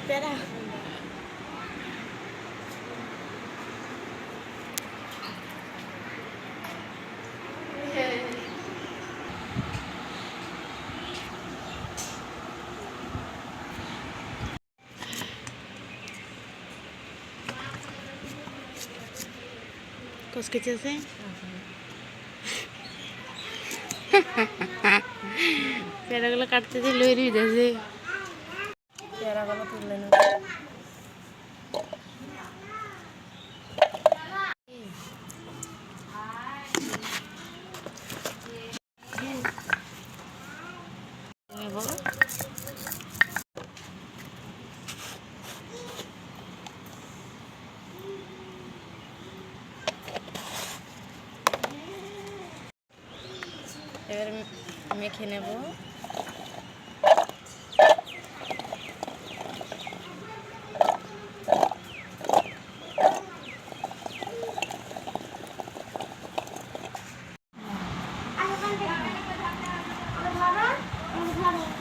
প্যারা কসকেছে প্যারাগুলো কাটতেছে লইরি দিতেছে তুললে না। নেব এবার মেখে নেব। coming.